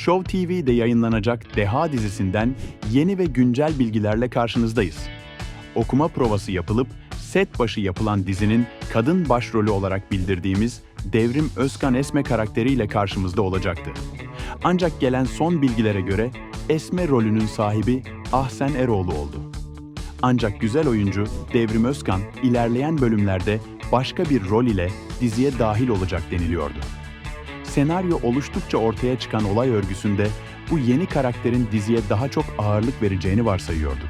Show TV'de yayınlanacak Deha dizisinden yeni ve güncel bilgilerle karşınızdayız. Okuma provası yapılıp set başı yapılan dizinin kadın başrolü olarak bildirdiğimiz Devrim Özkan Esme karakteriyle karşımızda olacaktı. Ancak gelen son bilgilere göre Esme rolünün sahibi Ahsen Eroğlu oldu. Ancak güzel oyuncu Devrim Özkan ilerleyen bölümlerde başka bir rol ile diziye dahil olacak deniliyordu. Senaryo oluştukça ortaya çıkan olay örgüsünde bu yeni karakterin diziye daha çok ağırlık vereceğini varsayıyorduk.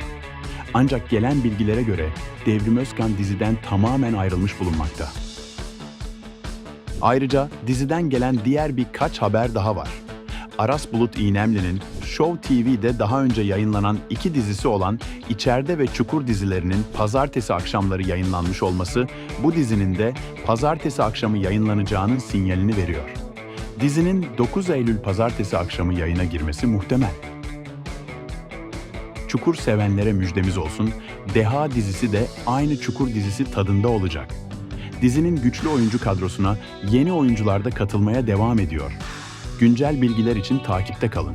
Ancak gelen bilgilere göre Devrim Özkan diziden tamamen ayrılmış bulunmakta. Ayrıca diziden gelen diğer birkaç haber daha var. Aras Bulut İynemli'nin Show TV'de daha önce yayınlanan iki dizisi olan İçeride ve Çukur dizilerinin pazartesi akşamları yayınlanmış olması bu dizinin de pazartesi akşamı yayınlanacağının sinyalini veriyor. Dizinin 9 Eylül pazartesi akşamı yayına girmesi muhtemel. Çukur sevenlere müjdemiz olsun, Deha dizisi de aynı Çukur dizisi tadında olacak. Dizinin güçlü oyuncu kadrosuna yeni oyuncular da katılmaya devam ediyor. Güncel bilgiler için takipte kalın.